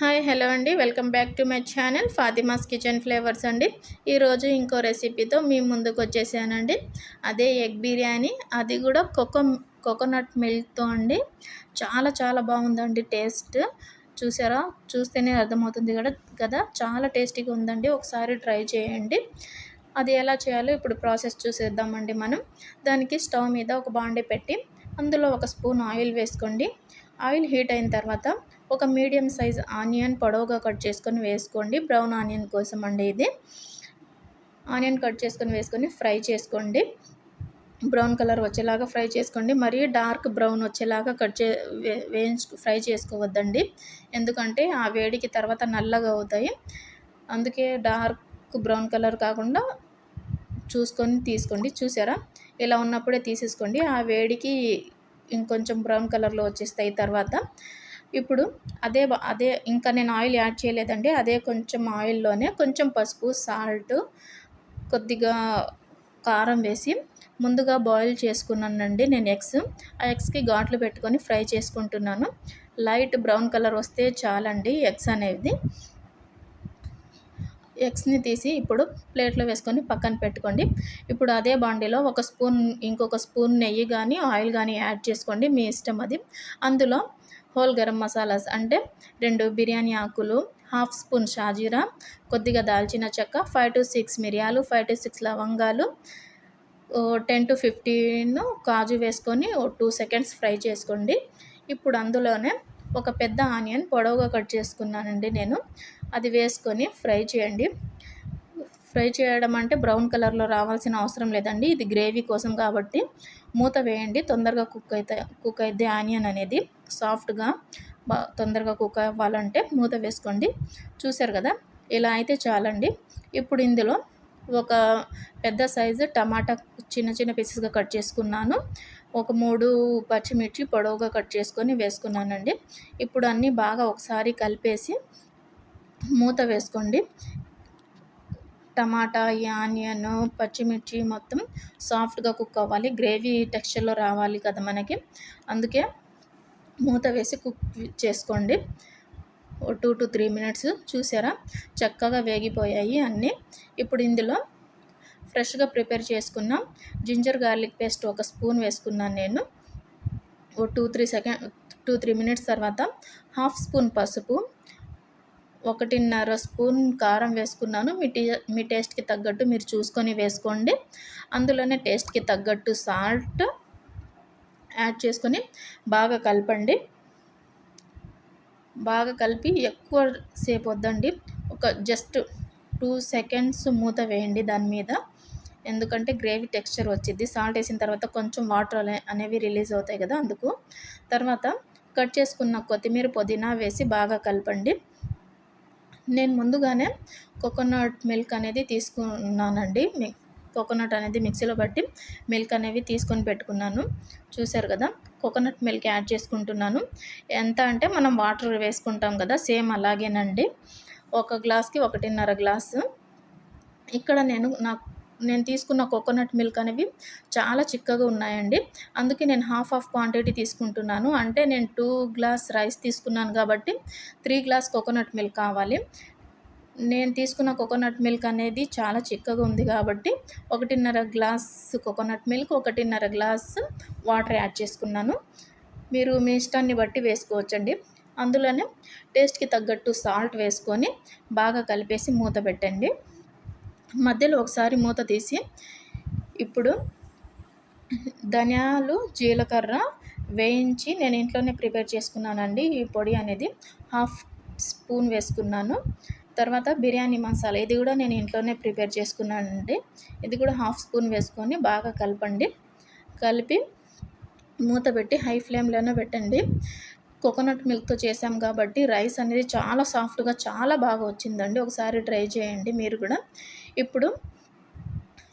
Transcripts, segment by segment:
Hi hello అండి. Welcome back to my channel Fatima's kitchen flavours అండి. ఈరోజు ఇంకో రెసిపీతో మీ ముందుకు వచ్చేసానండి. అదే ఎగ్ బిర్యానీ అది కూడా కోకో కోకోనట్ మిల్క్తో అండి. చాలా చాలా బాగుందండి టేస్ట్. చూసారా? చూస్తేనే అర్థమవుతుంది కదా కదా? చాలా టేస్టీగా ఉందండి. ఒకసారి ట్రై చేయండి. అది ఎలా చేయాలో ఇప్పుడు ప్రాసెస్ చూసేద్దామండి మనం. దానికి స్టవ్ మీద ఒక బాండీ పెట్టి అందులో ఒక స్పూన్ ఆయిల్ వేసుకోండి. ఆయిల్ హీట్ అయిన తర్వాత ఒక మీడియం సైజ్ ఆనియన్ పొడవుగా కట్ చేసుకొని వేసుకోండి. బ్రౌన్ ఆనియన్ కోసం అండి ఇది. ఆనియన్ కట్ చేసుకొని వేసుకొని ఫ్రై చేసుకోండి. బ్రౌన్ కలర్ వచ్చేలాగా ఫ్రై చేసుకోండి. మరీ డార్క్ బ్రౌన్ వచ్చేలాగా కట్ చే వేయించు ఫ్రై చేసుకోవద్దండి. ఎందుకంటే ఆ వేడికి తర్వాత నల్లగా అవుతాయి. అందుకే డార్క్ బ్రౌన్ కలర్ కాకుండా చూసుకొని తీసుకోండి. చూసారా? ఇలా ఉన్నప్పుడే తీసేసుకోండి. ఆ వేడికి ఇంకొంచెం బ్రౌన్ కలర్లో వచ్చేస్తాయి తర్వాత. ఇప్పుడు అదే అదే ఇంకా నేను ఆయిల్ యాడ్ చేయలేదండి. అదే కొంచెం ఆయిల్లోనే కొంచెం పసుపు సాల్ట్ కొద్దిగా కారం వేసి ముందుగా బాయిల్ చేసుకున్నానండి నేను ఎగ్స్. ఆ ఎగ్స్కి ఘాట్లు పెట్టుకొని ఫ్రై చేసుకుంటున్నాను. లైట్ బ్రౌన్ కలర్ వస్తే చాలండి ఎగ్స్ అనేది ఎగ్స్ని తీసి ఇప్పుడు ప్లేట్లో వేసుకొని పక్కన పెట్టుకోండి. ఇప్పుడు అదే బాండీలో ఒక స్పూన్ ఇంకొక స్పూన్ నెయ్యి కానీ ఆయిల్ కానీ యాడ్ చేసుకోండి మీ ఇష్టం అది. అందులో హోల్ గరం మసాలాస్ అంటే రెండు బిర్యానీ ఆకులు హాఫ్ స్పూన్ షాజీరా కొద్దిగా దాల్చిన చెక్క ఫైవ్ టు సిక్స్ మిరియాలు ఫైవ్ టు సిక్స్ లవంగాలు టెన్ టు ఫిఫ్టీన్ కాజు వేసుకొని ఓ టూ సెకండ్స్ ఫ్రై చేసుకోండి. ఇప్పుడు అందులోనే ఒక పెద్ద ఆనియన్ పొడవుగా కట్ చేసుకున్నానండి నేను. అది వేసుకొని ఫ్రై చేయండి. ఫ్రై చేయడం అంటే బ్రౌన్ కలర్లో రావాల్సిన అవసరం లేదండి. ఇది గ్రేవీ కోసం కాబట్టి మూత వేయండి. తొందరగా కుక్ అయితే కుక్ అయితే ఆనియన్ అనేది. సాఫ్ట్గా తొందరగా కుక్ అవ్వాలంటే మూత వేసుకోండి. చూసారు కదా? ఇలా అయితే చాలండి. ఇప్పుడు ఇందులో ఒక పెద్ద సైజు టమాటా చిన్న చిన్న పీసెస్గా కట్ చేసుకున్నాను. ఒక మూడు పచ్చిమిర్చి పొడవుగా కట్ చేసుకొని వేసుకున్నానండి. ఇప్పుడు అన్నీ బాగా ఒకసారి కలిపేసి మూత వేసుకోండి. టమాటా ఈ ఆనియన్ పచ్చిమిర్చి మొత్తం సాఫ్ట్గా కుక్ అవ్వాలి. గ్రేవీ టెక్స్చర్లో రావాలి కదా మనకి. అందుకే మూత వేసి కుక్ చేసుకోండి. ఓ టూ టు త్రీ మినిట్స్ చూసారా? చక్కగా వేగిపోయాయి అన్నీ. ఇప్పుడు ఇందులో ఫ్రెష్గా ప్రిపేర్ చేసుకున్న జింజర్ గార్లిక్ పేస్ట్ ఒక స్పూన్ వేసుకున్నాను నేను. ఓ two three second two three minutes తర్వాత హాఫ్ స్పూన్ పసుపు ఒకటిన్నర స్పూన్ కారం వేసుకున్నాను. మీ టీ మీ టేస్ట్కి తగ్గట్టు మీరు చూసుకొని వేసుకోండి. అందులోనే టేస్ట్కి తగ్గట్టు సాల్ట్ యాడ్ చేసుకొని బాగా కలపండి. బాగా కలిపి ఎక్కువ సేపు వద్దండి. ఒక జస్ట్ టూ సెకండ్స్ మూత వేయండి దాని మీద. ఎందుకంటే గ్రేవీ టెక్స్చర్ వచ్చింది సాల్ట్ వేసిన తర్వాత కొంచెం వాటర్ అనేవి రిలీజ్ అవుతాయి కదా అందుకు. తర్వాత కట్ చేసుకున్న కొత్తిమీర పుదీనా వేసి బాగా కలపండి. నేను ముందుగానే కోకోనట్ మిల్క్ అనేది తీసుకున్నానండి. కోకోనట్ అనేది మిక్సీలో బట్టి మిల్క్ అనేవి తీసుకొని పెట్టుకున్నాను. చూసారు కదా కోకోనట్ మిల్క్ యాడ్ చేసుకుంటున్నాను. ఎంత అంటే మనం వాటర్ వేసుకుంటాం కదా సేమ్ అలాగేనండి. ఒక గ్లాస్కి ఒకటిన్నర గ్లాసు. ఇక్కడ నేను నాకు నేను తీసుకున్న కోకోనట్ మిల్క్ అనేవి చాలా చిక్కగా ఉన్నాయండి. అందుకే నేను హాఫ్ ఆఫ్ క్వాంటిటీ తీసుకుంటున్నాను. అంటే నేను టూ గ్లాస్ రైస్ తీసుకున్నాను కాబట్టి త్రీ గ్లాస్ కోకోనట్ మిల్క్ కావాలి. నేను తీసుకున్న కోకోనట్ మిల్క్ అనేది చాలా చిక్కగా ఉంది కాబట్టి ఒకటిన్నర గ్లాస్ కోకోనట్ మిల్క్ ఒకటిన్నర గ్లాస్ వాటర్ యాడ్ చేసుకున్నాను. మీరు మీ ఇష్టాన్ని బట్టి వేసుకోవచ్చండి. అందులోనే టేస్ట్కి తగ్గట్టు సాల్ట్ వేసుకొని బాగా కలిపేసి మూత పెట్టండి. మధ్యలో ఒకసారి మూత తీసి ఇప్పుడు ధనియాలు జీలకర్ర వేయించి నేను ఇంట్లోనే ప్రిపేర్ చేసుకున్నానండి. ఈ పొడి అనేది హాఫ్ స్పూన్ వేసుకున్నాను. తర్వాత బిర్యానీ మసాలా ఇది కూడా నేను ఇంట్లోనే ప్రిపేర్ చేసుకున్నానండి. ఇది కూడా హాఫ్ స్పూన్ వేసుకొని బాగా కలపండి. కలిపి మూత పెట్టి హై ఫ్లేమ్లోనే పెట్టండి. కోకోనట్ మిల్క్తో చేసాం కాబట్టి రైస్ అనేది చాలా సాఫ్ట్గా చాలా బాగా వచ్చిందండి. ఒకసారి ట్రై చేయండి మీరు కూడా. ఇప్పుడు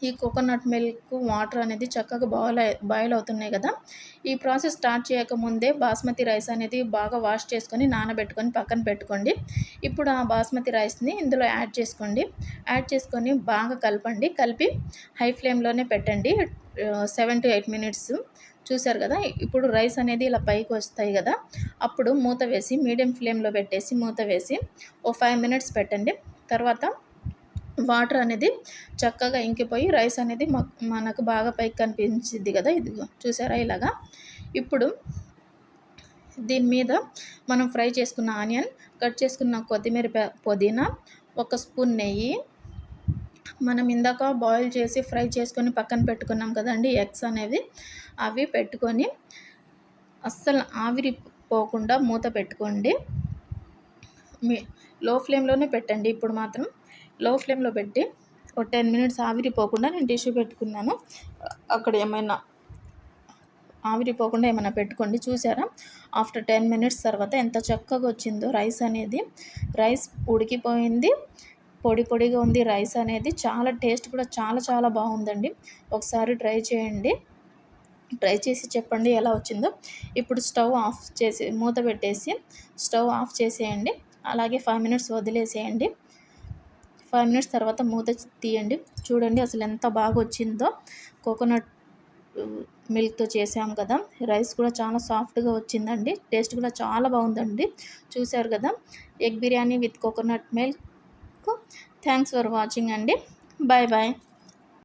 ఈ కోకోనట్ మిల్క్ వాటర్ అనేది చక్కగా బాయిల్ బాయిల్ అవుతున్నాయి కదా. ఈ ప్రాసెస్ స్టార్ట్ చేయకముందే బాస్మతి రైస్ అనేది బాగా వాష్ చేసుకొని నానబెట్టుకొని పక్కన పెట్టుకోండి. ఇప్పుడు ఆ బాస్మతి రైస్ని ఇందులో యాడ్ చేసుకోండి. యాడ్ చేసుకొని బాగా కలపండి. కలిపి హై ఫ్లేమ్లోనే పెట్టండి. సెవెన్ టు ఎయిట్ మినిట్స్ చూశారు కదా? ఇప్పుడు రైస్ అనేది ఇలా పైకి వస్తాయి కదా. అప్పుడు మూత వేసి మీడియం ఫ్లేమ్లో పెట్టేసి మూత వేసి ఓ ఫైవ్ మినిట్స్ పెట్టండి. తర్వాత వాటర్ అనేది చక్కగా ఇంకిపోయి రైస్ అనేది మనకు బాగా పైకి కనిపించింది కదా ఇదిగో చూసారా ఇలాగా? ఇప్పుడు దీని మీద మనం ఫ్రై చేసుకున్న ఆనియన్ కట్ చేసుకున్న కొత్తిమీర పుదీనా ఒక స్పూన్ నెయ్యి మనం ఇందాక బాయిల్ చేసి ఫ్రై చేసుకొని పక్కన పెట్టుకున్నాం కదండి ఎగ్స్ అనేవి అవి పెట్టుకొని అస్సలు ఆవిరి పోకుండా మూత పెట్టుకోండి. మీ లో ఫ్లేమ్లోనే పెట్టండి ఇప్పుడు మాత్రం లో ఫ్లేమ్లో పెట్టి ఒక టెన్ మినిట్స్ ఆవిరిపోకుండా నేను టిష్యూ పెట్టుకున్నాను. అక్కడ ఏమైనా ఆవిరిపోకుండా ఏమైనా పెట్టుకోండి. చూసారా? ఆఫ్టర్ టెన్ మినిట్స్ తర్వాత ఎంత చక్కగా వచ్చిందో రైస్ అనేది. రైస్ ఉడికిపోయింది. పొడి పొడిగా ఉంది రైస్ అనేది. చాలా టేస్ట్ కూడా చాలా చాలా బాగుందండి. ఒకసారి ట్రై చేయండి. ట్రై చేసి చెప్పండి ఎలా వచ్చిందో. ఇప్పుడు స్టవ్ ఆఫ్ చేసి మూత పెట్టేసి స్టవ్ ఆఫ్ చేసేయండి. అలాగే ఫైవ్ మినిట్స్ వదిలేసేయండి. ఫైవ్ మినిట్స్ తర్వాత మూత తీయండి. చూడండి అసలు ఎంత బాగా వచ్చిందో. కోకోనట్ మిల్క్తో చేసాం కదా. రైస్ కూడా చాలా సాఫ్ట్గా వచ్చిందండి. టేస్ట్ కూడా చాలా బాగుందండి. చూసారు కదా. Egg biryani with coconut milk. Thanks for watching అండి. Bye bye